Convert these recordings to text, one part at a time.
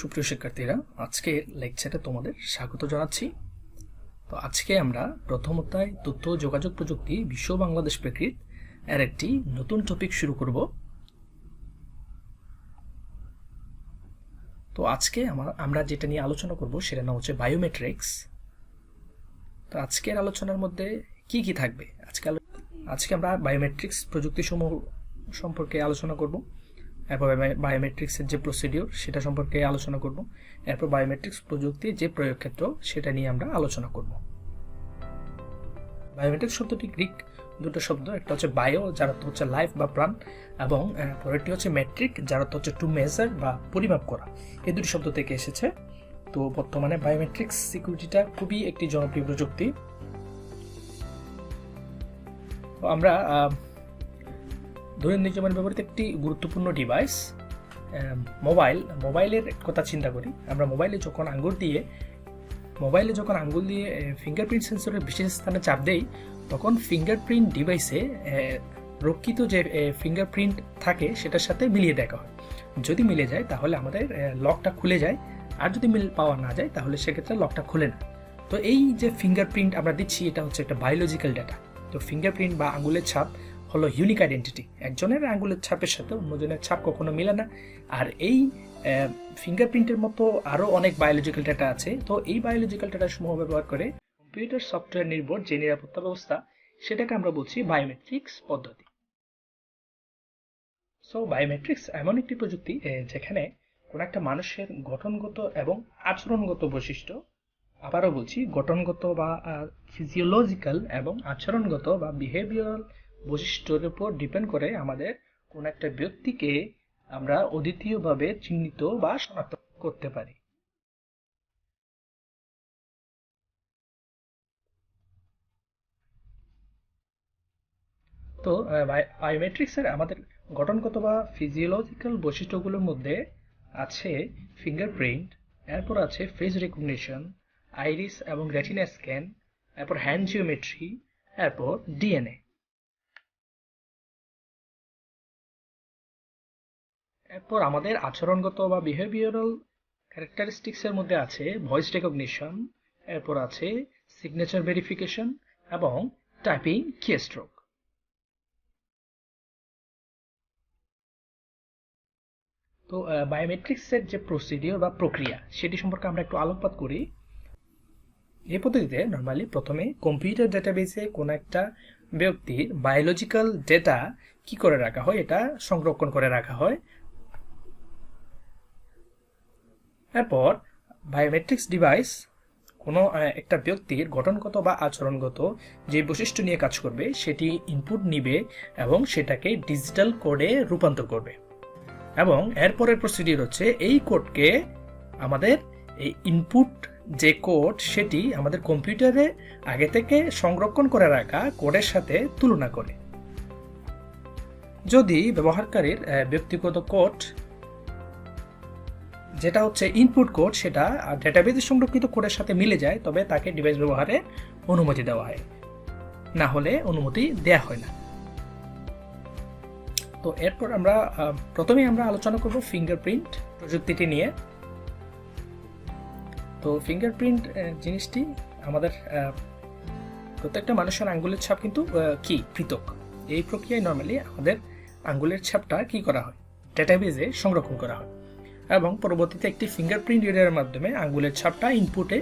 সুপ্রিয় শিক্ষার্থীরা আজকে লেকচারে তোমাদের স্বাগত জানাচ্ছি। তো আজকে আমরা প্রথম অধ্যায় তথ্য যোগাযোগ প্রযুক্তি বিশ্ব বাংলাদেশ প্রেক্ষিত এর একটি নতুন টপিক শুরু করব। তো আজকে আমার যেটা নিয়ে আলোচনা করব সেটা নাম হচ্ছে বায়োমেট্রিক্স তো আজকের আলোচনার মধ্যে কি কি থাকবে? আজকে আজকে আমরা বায়োমেট্রিক্স প্রযুক্তি সমূহ সম্পর্কে আলোচনা করব। এরপর বায়োমেট্রিক্সের যে প্রসিডিওর সেটা সম্পর্কে আলোচনা করব। এরপর বায়োমেট্রিক্স প্রযুক্তির যে প্রয়োগ ক্ষেত্র সেটা নিয়ে আমরা আলোচনা করব। বায়োমেট্রিক্স শব্দটি গ্রিক দুটো শব্দ, একটা হচ্ছে বায়ো যার অর্থ হচ্ছে লাইফ বা প্রাণ, এবং পরেরটি হচ্ছে মেট্রিক যার অর্থ হচ্ছে টু মেজার বা পরিমাপ করা। এই দুটি শব্দ থেকে এসেছে। তো বর্তমানে বায়োমেট্রিক্স সিকিউরিটিটা খুবই একটি জনপ্রিয় প্রযুক্তি। আমরা দৈনন্দিন জীবনে ব্যবহৃত একটি গুরুত্বপূর্ণ ডিভাইস মোবাইল মোবাইলের কথা চিন্তা করি। আমরা মোবাইলে যখন আঙ্গুল দিয়ে মোবাইলে যখন আঙ্গুল দিয়ে ফিঙ্গারপ্রিন্ট সেন্সরের বিশেষ স্থানে চাপ দেই, তখন ফিঙ্গারপ্রিন্ট ডিভাইসে রক্ষিত যে ফিঙ্গারপ্রিন্ট থাকে, সেটার সাথে মিলিয়ে দেখা হয়। যদি মিলে যায়, তাহলে আমাদের লকটা খুলে যায়। আর যদি মিল পাওয়া না যায়, তাহলে সেক্ষেত্রে লকটা খুলে না। তো এই যে ফিঙ্গারপ্রিন্ট আমরা দিচ্ছি, এটা হচ্ছে একটা বায়োলজিক্যাল ডেটা তো ফিঙ্গারপ্রিন্ট বা আঙুলের ছাপ হলো ইউনিক আইডেন্টিটি একজনের আঙ্গুলের ছাপের সাথে অন্যজনের ছাপ কখনো মিলে না। আর এই ফিঙ্গারপ্রিন্টের মতো আরও অনেক বায়োলজিক্যাল ডাটা আছে। তো এই বায়োলজিক্যাল ডাটা সমূহ ব্যবহার করে কম্পিউটার সফটওয়্যার নির্ভর যে নিরাপত্তা ব্যবস্থা, সেটাকে আমরা বলছি বায়োমেট্রিক্স পদ্ধতি। সো বায়োমেট্রিক্স এমন একটি প্রযুক্তি যেখানে কোনো একটা মানুষের গঠনগত এবং আচরণগত বৈশিষ্ট্য, আবারও বলছি গঠনগত বা ফিজিওলজিক্যাল এবং আচরণগত বা বিহেভিয়ারাল বৈশিষ্ট্যের উপর ডিপেন্ড করে আমাদের কোন একটা ব্যক্তিকে আমরা অদ্বিতীয়ভাবে চিহ্নিত বা শনাক্ত করতে পারি। তো বায়োমেট্রিক্সের আমাদের গঠনগত বা ফিজিওলজিক্যাল বৈশিষ্ট্যগুলোর মধ্যে আছে ফিঙ্গারপ্রিন্ট এরপর আছে ফেস রেকগনিশন আইরিস এবং রেটিনা স্ক্যান এরপর হ্যান্ড জিওমেট্রি এরপর ডিএনএ এরপর আমাদের আচরণগত বা বিহেভিয়ারাল ক্যারেক্টারিস্টিক্সের মধ্যে আছে ভয়েস রেকগনিশন এরপর আছে সিগনেচার ভেরিফিকেশন এবং টাইপিং কিস্ট্রোক তো বায়োমেট্রিক্সের যে প্রসিডিওর বা প্রক্রিয়া, সেটি সম্পর্কে আমরা একটু আলোকপাত করি। এই পদ্ধতিতে নর্মালি প্রথমে কম্পিউটার ডেটাবেসে কোনো একটা ব্যক্তির বায়োলজিক্যাল ডেটা কি করে রাখা হয়, এটা সংরক্ষণ করে রাখা হয়। এরপর বায়োমেট্রিক্স ডিভাইস কোনো একটা ব্যক্তির গঠনগত বা আচরণগত যে বৈশিষ্ট্য নিয়ে কাজ করবে, সেটি ইনপুট নিবে এবং সেটাকে ডিজিটাল কোডে রূপান্তর করবে। এবং এরপরের প্রসিডিউর হচ্ছে, এই কোডকে আমাদের এই ইনপুট যে কোড সেটি আমাদের কম্পিউটারে আগে থেকে সংরক্ষণ করে রাখা কোডের সাথে তুলনা করে। যদি ব্যবহারকারীর ব্যক্তিগত কোড যেটা হচ্ছে ইনপুট কোড সেটা ডেটাবেজে সংরক্ষিত কোডের সাথে মিলে যায় তবে তাকে ডিভাইস ব্যবহারে অনুমতি দেওয়া হয়। না হলে অনুমতি দেয়া হয় না। তো এরপর আমরা আহ, প্রথমেই আমরা আলোচনা করব ফিঙ্গারপ্রিন্ট প্রযুক্তিটি নিয়ে। তো ফিঙ্গারপ্রিন্ট জিনিসটি আমাদের প্রত্যেকটা মানুষের আঙ্গুলের ছাপ কিন্তু কি? পৃথক। এই প্রক্রিয়ায় নর্মালি আমাদের আঙ্গুলের ছাপটা কি করা হয়? ডেটাবেজে সংরক্ষণ করা হয়। এবং পরবর্তীতে একটি ফিঙ্গারপ্রিন্ট রিডারের মাধ্যমে আঙ্গুলের ছাপটা ইনপুটে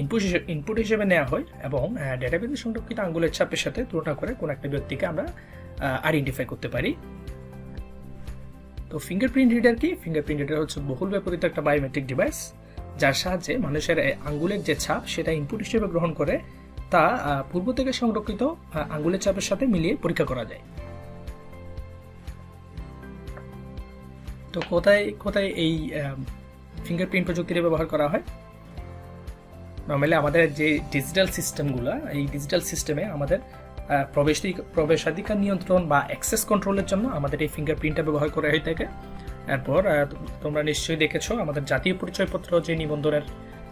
ইনপুট হিসেবে ইনপুট হিসেবে নেওয়া হয় এবং ডেটাবেজে সংরক্ষিত আঙ্গুলের ছাপের সাথে তুলনা করে কোনো একটা ব্যক্তিকে আমরা আইডেন্টিফাই করতে পারি। তো ফিঙ্গারপ্রিন্ট রিডার কি? ফিঙ্গারপ্রিন্ট রিডার হচ্ছে বহুল ব্যবহৃত একটা বায়োমেট্রিক ডিভাইস যার সাহায্যে মানুষের আঙ্গুলের যে ছাপ সেটা ইনপুট হিসেবে গ্রহণ করে তা পূর্ব থেকে সংরক্ষিত আঙ্গুলের ছাপের সাথে মিলিয়ে পরীক্ষা করা যায়। তো কোথায় কোথায় এই ফিঙ্গারপ্রিন্ট প্রযুক্তিটা ব্যবহার করা হয়? নর্মালি আমাদের যে ডিজিটাল সিস্টেমগুলো এই ডিজিটাল সিস্টেমে আমাদের প্রবেশাধিকার নিয়ন্ত্রণ বা অ্যাক্সেস কন্ট্রোলের জন্য আমাদের এই ফিঙ্গারপ্রিন্টটা ব্যবহার করা হয়ে থাকে। এরপর তোমরা নিশ্চয়ই দেখেছ, আমাদের জাতীয় পরিচয়পত্র যে নিবন্ধনের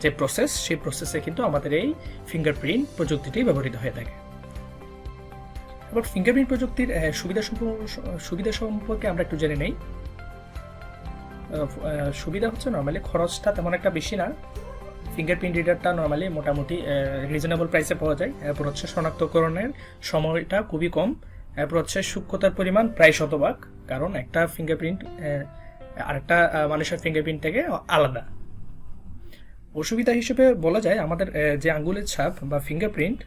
যে প্রসেস সেই প্রসেসে কিন্তু আমাদের এই ফিঙ্গারপ্রিন্ট প্রযুক্তিটি ব্যবহৃত হয়ে থাকে। এবার ফিঙ্গারপ্রিন্ট প্রযুক্তির সুবিধা সুবিধা সম্পর্কে আমরা একটু জেনে নেই। সুবিধা হচ্ছে নর্মালি খরচটা তেমন একটা বেশি না। ফিঙ্গারপ্রিন্ট রিডারটা নর্মালি মোটামুটি রিজনেবল প্রাইসে পাওয়া যায়। এরপর হচ্ছে শনাক্তকরণের সময়টা খুবই কম। এরপর হচ্ছে সূক্ষ্মতার পরিমাণ প্রায় শতভাগ, কারণ একটা ফিঙ্গারপ্রিন্ট আরেকটা মানুষের ফিঙ্গারপ্রিন্ট থেকে আলাদা। অসুবিধা হিসেবে বলা যায় আমাদের যে আঙ্গুলের ছাপ বা ফিঙ্গারপ্রিন্ট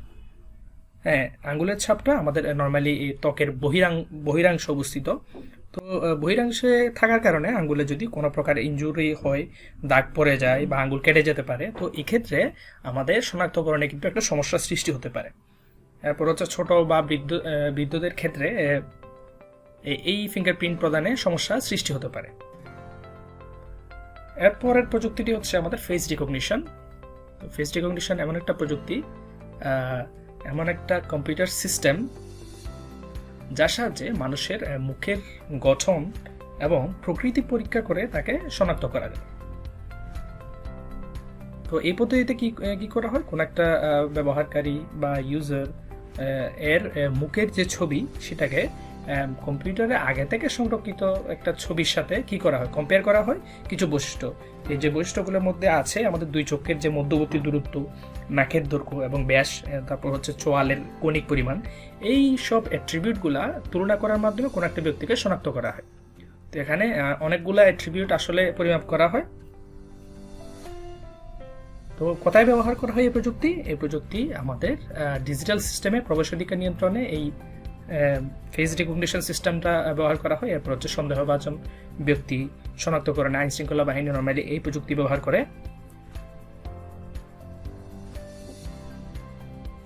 হ্যাঁ আঙ্গুলের ছাপটা আমাদের নর্মালি ত্বকের বহিরাং, বহিরাংশ অবস্থিত। তো বহিরাংশে থাকার কারণে আঙ্গুলে যদি কোনো প্রকার ইনজুরি হয়, দাগ পড়ে যায় বা আঙ্গুল কেটে যেতে পারে, তো এক্ষেত্রে আমাদের শনাক্তকরণে কিন্তু একটা সমস্যার সৃষ্টি হতে পারে। এরপর হচ্ছে ছোট বা বৃদ্ধ বৃদ্ধদের ক্ষেত্রে এই ফিঙ্গারপ্রিন্ট প্রদানে সমস্যা সৃষ্টি হতে পারে। এরপরের প্রযুক্তিটি হচ্ছে আমাদের ফেস রিকগনিশন ফেস রিকগনিশন এমন একটা প্রযুক্তি এমন একটা কম্পিউটার সিস্টেম যার সাহায্যে মানুষের মুখের গঠন এবং প্রকৃতি পরীক্ষা করে তাকে শনাক্ত করা যায়। তো এই পদ্ধতিতে কি কি করা হয়? কোন একটা ব্যবহারকারী বা ইউজার এর মুখের যে ছবি সেটাকে কম্পিউটারে আগে থেকে সংরক্ষিত একটা ছবির সাথে কি করা হয়? কম্পেয়ার করা হয় কিছু বৈশিষ্ট্য। এই যে বৈশিষ্ট্যগুলোর মধ্যে আছে আমাদের দুই চোখের যে মধ্যবর্তী দূরত্ব, নাকের দৈর্ঘ্য এবং ব্যাস তারপর হচ্ছে চোয়ালের কণিক পরিমাণ, এই সব অ্যাট্রিবিউটগুলা তুলনা করার মাধ্যমে কোনো একটা ব্যক্তিকে শনাক্ত করা হয়। তো এখানে অনেকগুলা অ্যাট্রিবিউট আসলে পরিমাপ করা হয়। তো কোথায় ব্যবহার করা হয় এই প্রযুক্তি? এই প্রযুক্তি আমাদের ডিজিটাল সিস্টেমে প্রবেশাধিকার নিয়ন্ত্রণে এই ফেস রিকগনিশন সিস্টেমটা ব্যবহার করা হয়। এরপর হচ্ছে সন্দেহভাজন ব্যক্তি শনাক্তকরণে আইন শৃঙ্খলা বাহিনী নর্মালি এই প্রযুক্তি ব্যবহার করে।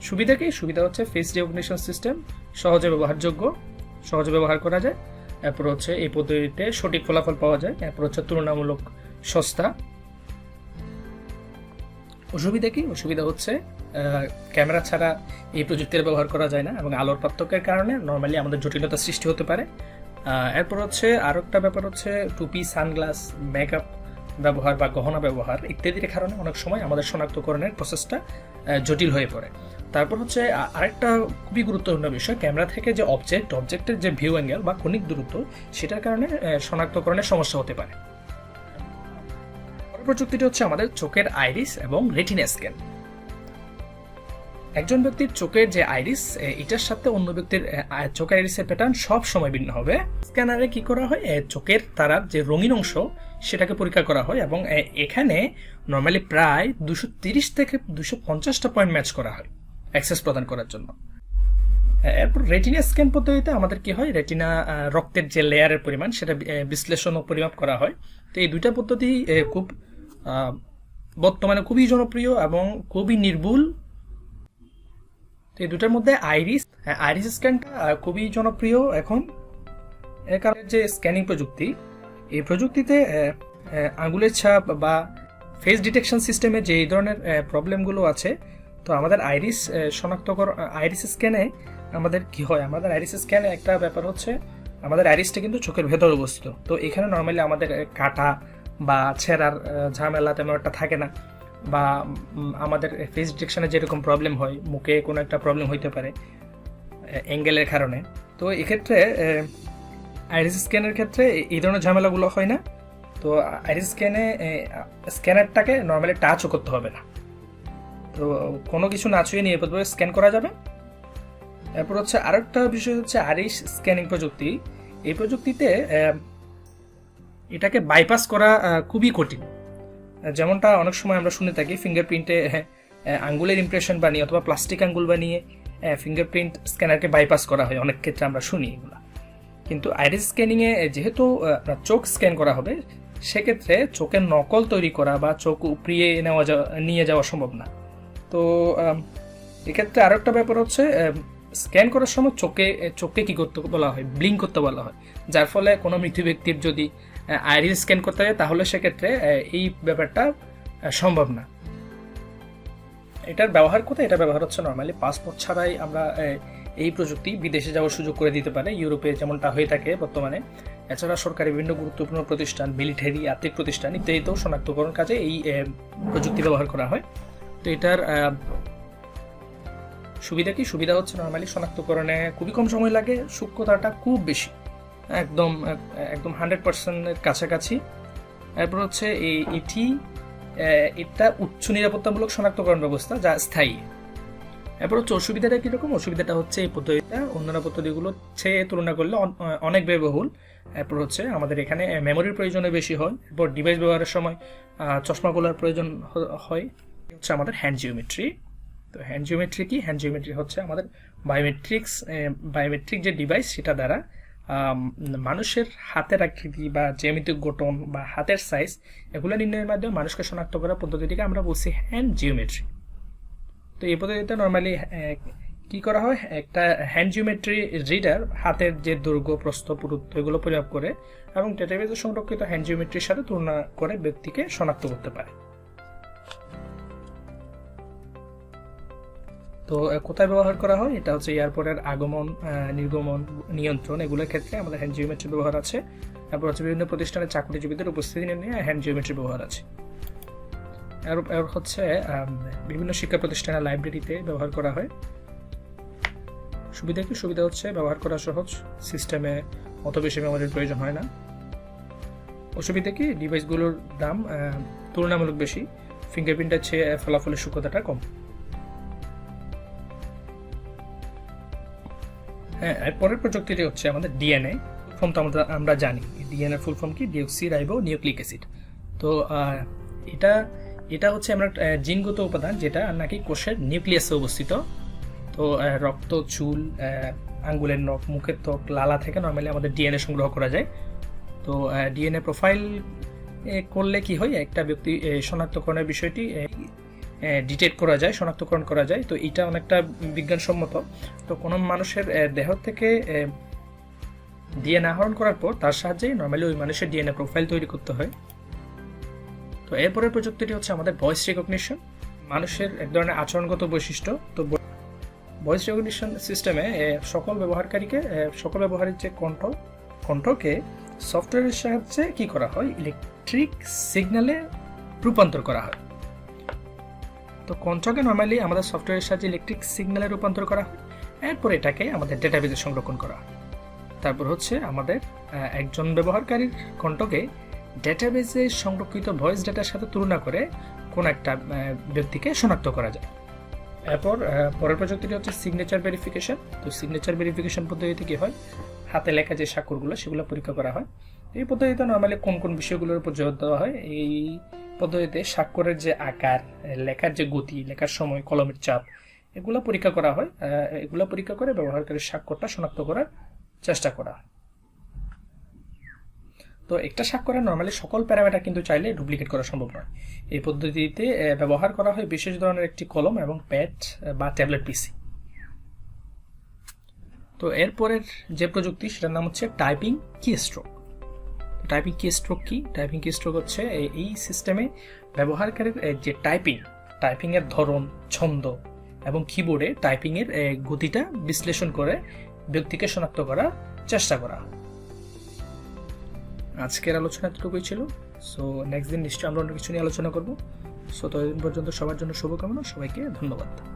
সুবিধা কি? সুবিধা হচ্ছে ফেস রিকগনিশন সিস্টেম সহজে ব্যবহারযোগ্য, সহজে ব্যবহার করা যায়। এরপর হচ্ছে এই পদ্ধতিতে সঠিক ফলাফল পাওয়া যায়। এরপর হচ্ছে তুলনামূলক সস্তা। অসুবিধা কি? অসুবিধা হচ্ছে ক্যামেরা ছাড়া এই প্রযুক্তির ব্যবহার করা যায় না এবং আলোর পার্থক্যের কারণে নর্মালি আমাদের জটিলতা সৃষ্টি হতে পারে। এরপর হচ্ছে আরও একটা ব্যাপার হচ্ছে টুপি, সানগ্লাস মেকআপ ব্যবহার বা গহনা ব্যবহার ইত্যাদির কারণে অনেক সময় আমাদের শনাক্তকরণের প্রসেসটা জটিল হয়ে পড়ে। তারপর হচ্ছে আরেকটা খুবই গুরুত্বপূর্ণ বিষয়, ক্যামেরা থেকে যে অবজেক্ট অবজেক্টের যে ভিউ অ্যাঙ্গেল বা কনিক দূরত্ব, সেটার কারণে শনাক্তকরণের সমস্যা হতে পারে। প্রযুক্তিটি হচ্ছে আমাদের চোখের আইরিস এবং রেটিনা স্ক্যান একজন ব্যক্তির চোখের যে আইরিস এটার সাথে অন্য ব্যক্তির চোখের আইরিসের প্যাটার্ন সব সময় ভিন্ন হবে। স্ক্যানারে কি করা হয়? চোখের তারার যে রঙিন অংশ, সেটাকে পরীক্ষা করা হয় এবং এখানে নর্মালি প্রায় দুশো তিরিশ থেকে দুশো পঞ্চাশটা পয়েন্ট ম্যাচ করা হয় অ্যাক্সেস প্রদান করার জন্য। এরপর রেটিনা স্ক্যান পদ্ধতিতে আমাদের কি হয়? রেটিনা রক্তের যে লেয়ারের পরিমাণ, সেটা বিশ্লেষণ ও পরিমাপ করা হয়। তো এই দুইটা পদ্ধতি খুব বর্তমানে খুবই জনপ্রিয় এবং খুবই নির্ভুল। তো এই দুটার মধ্যে আইরিস হ্যাঁ, আইরিস স্ক্যানটা খুবই জনপ্রিয় এখন। এর কারণে যে স্ক্যানিং প্রযুক্তি। এই প্রযুক্তিতে আঙুলের ছাপ বা ফেস ডিটেকশন সিস্টেমে যে এই ধরনের প্রবলেমগুলো আছে তো আমাদের আইরিস শনাক্তকর আইরিস স্ক্যানে আমাদের কি হয়? আমাদের আইরিস স্ক্যানে একটা ব্যাপার হচ্ছে আমাদের আইরিসটা কিন্তু চোখের ভেতর অবস্থিত। তো এখানে নর্মালি আমাদের কাটা বা ছেঁড়ার ঝামেলা তেমন একটা থাকে না। বা আমাদের ফেস ডিটেকশনে যেরকম প্রবলেম হয়, মুখে কোনো একটা প্রবলেম হইতে পারে অ্যাঙ্গেলের কারণে। তো এক্ষেত্রে আইরিস স্ক্যানের ক্ষেত্রে এই ধরনের ঝামেলাগুলো হয় না। তো আইরিস স্ক্যানে স্ক্যানারটাকে নর্মালি টাচও করতে হবে না। তো কোনো কিছু না ছুঁয়ে নিয়ে প্রথমে স্ক্যান করা যাবে। এরপর হচ্ছে আরেকটা বিষয় হচ্ছে আরিস স্ক্যানিং প্রযুক্তি। এই প্রযুক্তিতে এটাকে বাইপাস করা খুবই কঠিন। যেমনটা অনেক সময় আমরা শুনে থাকি ফিঙ্গারপ্রিন্টে আঙ্গুলের ইমপ্রেশন বানিয়ে অথবা প্লাস্টিক আঙ্গুল বানিয়ে ফিঙ্গারপ্রিন্ট স্ক্যানারকে বাইপাস করা হয়, অনেক ক্ষেত্রে আমরা শুনি এগুলা। কিন্তু আইরিস স্ক্যানিংয়ে যেহেতু আপনার চোখ স্ক্যান করা হবে, সেক্ষেত্রে চোখের নকল তৈরি করা বা চোখ উপড়িয়ে নেওয়া যাওয়া, নিয়ে যাওয়া সম্ভব না। তো এক্ষেত্রে আরও একটা ব্যাপার হচ্ছে স্ক্যান করার সময় চোখে, চোখকে কী করতে বলা হয়? ব্লিঙ্ক করতে বলা হয়। যার ফলে কোনো মৃত্যু ব্যক্তির যদি আইরিস স্ক্যান করতে হয়, তাহলে সেক্ষেত্রে এই ব্যাপারটা সম্ভব না। এটার ব্যবহার কোথায়? এটা ব্যবহার হচ্ছে নর্মালি পাসপোর্ট ছাড়াই আমরা এই প্রযুক্তি বিদেশে যাওয়ার সুযোগ করে দিতে পারে। ইউরোপে যেমনটা হয়ে থাকে বর্তমানে। এছাড়া সরকারি বিভিন্ন গুরুত্বপূর্ণ প্রতিষ্ঠান মিলিটারি আর্থিক প্রতিষ্ঠান ইত্যাদিতেও শনাক্তকরণ কাজে এই প্রযুক্তি ব্যবহার করা হয়। তো এটার সুবিধা কি? সুবিধা হচ্ছে নর্মালি শনাক্তকরণে খুবই কম সময় লাগে, সূক্ষ্মতাটা খুব বেশি। একদম একদম হান্ড্রেড পার্সেন্টের কাছাকাছি। এরপর হচ্ছে এই এটি এটা উচ্চ নিরাপত্তামূলক শনাক্তকরণ ব্যবস্থা যা স্থায়ী। এরপর হচ্ছে অসুবিধাটা কীরকম? অসুবিধাটা হচ্ছে এই পদ্ধতিটা অন্যান্য পদ্ধতিগুলো চেয়ে তুলনা করলে অনেক ব্যয়বহুল। এরপর হচ্ছে আমাদের এখানে মেমোরির প্রয়োজনে বেশি হয়। এরপর ডিভাইস ব্যবহারের সময় আহ, চশমাগুলোর প্রয়োজন হয়। হচ্ছে আমাদের হ্যান্ড জিওমেট্রি তো হ্যান্ড জিওমেট্রি কি? হ্যান্ড জিওমেট্রি হচ্ছে আমাদের বায়োমেট্রিক্স বায়োমেট্রিক যে ডিভাইস সেটা দ্বারা মানুষের হাতের আকৃতি বা জ্যামিতিক গঠন বা হাতের সাইজ এগুলো নির্ণয়ের মাধ্যমে মানুষকে শনাক্ত করার পদ্ধতিটিকে আমরা বলছি হ্যান্ড জিওমেট্রি তো এই পদ্ধতিতে নর্মালি কি করা হয়? একটা হ্যান্ড জিওমেট্রি রিডার হাতের যে দৈর্ঘ্য, প্রস্থ, পুরুত্ব, এগুলো পরিমাপ করে এবং ডেটাবেজে সংরক্ষিত হ্যান্ড জিওমেট্রির সাথে তুলনা করে ব্যক্তিকে শনাক্ত করতে পারে। তো কোথায় ব্যবহার করা হয়? এটা হচ্ছে এয়ারপোর্টের আগমন নির্গমন, নিয়ন্ত্রণ এগুলোর ক্ষেত্রে আমাদের হ্যান্ড জিওমেট্রি ব্যবহার আছে। তারপর হচ্ছে বিভিন্ন প্রতিষ্ঠানের চাকরিজীবীদের উপস্থিতি নিয়ে হ্যান্ড জিওমেট্রি ব্যবহার আছে। আর আর হচ্ছে বিভিন্ন শিক্ষা প্রতিষ্ঠানের লাইব্রেরিতে ব্যবহার করা হয়। সুবিধা কি? সুবিধা হচ্ছে ব্যবহার করা সহজ। সিস্টেমে অত বেশি মেমোরির প্রয়োজন হয় না। অসুবিধা কি? ডিভাইসগুলোর দাম তুলনামূলক বেশি। ফিঙ্গারপ্রিন্টের চেয়ে ফলাফলের সূক্ষ্মতাটা কম। হ্যাঁ এর পরের প্রযুক্তিটি হচ্ছে আমাদের ডিএনএ ফর্ম তো আমরা আমরা জানি। ডিএনএ ফুল ফর্ম কি ডিওক্সি রাইবো নিউক্লিক অ্যাসিড তো এটা এটা হচ্ছে আমরা জিনগত উপাদান যেটা নাকি কোষের নিউক্লিয়াসে অবস্থিত। তো রক্ত, চুল আঙ্গুলের নখ, মুখের ত্বক, লালা থেকে নর্মালি আমাদের ডিএনএ সংগ্রহ করা যায়। তো ডিএনএ প্রোফাইল করলে কি হয়? একটা ব্যক্তি শনাক্তকরণের বিষয়টি ডিটেক্ট করা যায়, শনাক্তকরণ করা যায়। তো এটা অনেকটা বিজ্ঞানসম্মত। তো কোনো মানুষের দেহ থেকে ডিএনএ আহরণ করার পর তার সাহায্যে নর্মালি ওই মানুষের ডিএনএ প্রোফাইল তৈরি করতে হয়। তো এরপরের প্রযুক্তিটি হচ্ছে আমাদের ভয়েস রেকগনিশন মানুষের এক ধরনের আচরণগত বৈশিষ্ট্য। তো ভয়েস রেকগনিশন সিস্টেমে সকল ব্যবহারকারীকে সকল ব্যবহারের যে কণ্ঠ কণ্ঠকে সফটওয়্যারের সাহায্যে কি করা হয়? ইলেকট্রিক সিগন্যালে রূপান্তর করা হয়। তো কণ্ঠকে নর্মালি আমাদের সফটওয়্যারের সাহায্যে ইলেকট্রিক সিগন্যালে রূপান্তর করা হয়। এরপর এটাকে আমাদের ডেটাবেজে সংরক্ষণ করা হয়। তারপর হচ্ছে আমাদের একজন ব্যবহারকারীর কণ্ঠকে ডেটাবেজে সংরক্ষিত ভয়েস ডেটার সাথে তুলনা করে কোন একটা ব্যক্তিকে শনাক্ত করা যায়। এরপর পরের প্রযুক্তিটি হচ্ছে সিগনেচার ভেরিফিকেশন তো সিগনেচার ভেরিফিকেশন পদ্ধতিতে কী হয়? হাতে লেখা যে স্বাক্ষরগুলো, সেগুলো পরীক্ষা করা হয়। এই পদ্ধতিতে নর্মালি কোন কোন বিষয়গুলোর উপর জোর দেওয়া হয়? এই পদ্ধতিতে স্বাক্ষরের যে আকার লেখার যে গতি, লেখার সময়, কলমের চাপ, এগুলো পরীক্ষা করা হয়। এগুলো পরীক্ষা করে ব্যবহারকারীর স্বাক্ষরটা শনাক্ত করার চেষ্টা করা হয়। তো একটা স্বাক্ষরে নর্মালি সকল প্যারামিটার কিন্তু চাইলে ডুপ্লিকেট করা সম্ভব নয়। এই পদ্ধতিতে ব্যবহার করা হয় বিশেষ ধরনের একটি কলম এবং প্যাড বা ট্যাবলেট পিসি তো এরপরের যে প্রযুক্তি, সেটার নাম হচ্ছে typing key stroke typing key stroke কি টাইপিং কি স্ট্রোক হচ্ছে এই সিস্টেমে ব্যবহারকারীর যে টাইপিং টাইপিংয়ের ধরন, ছন্দ এবং কিবোর্ডে টাইপিংয়ের গতিটা বিশ্লেষণ করে ব্যক্তিকে শনাক্ত করার চেষ্টা করা। আজকের আলোচনা এতটুকুই ছিল। সো নেক্সট দিন নিশ্চয়ই আমরা অন্য কিছু নিয়ে আলোচনা করব। সো ততদিন পর্যন্ত সবার জন্য শুভকামনা। সবাইকে ধন্যবাদ।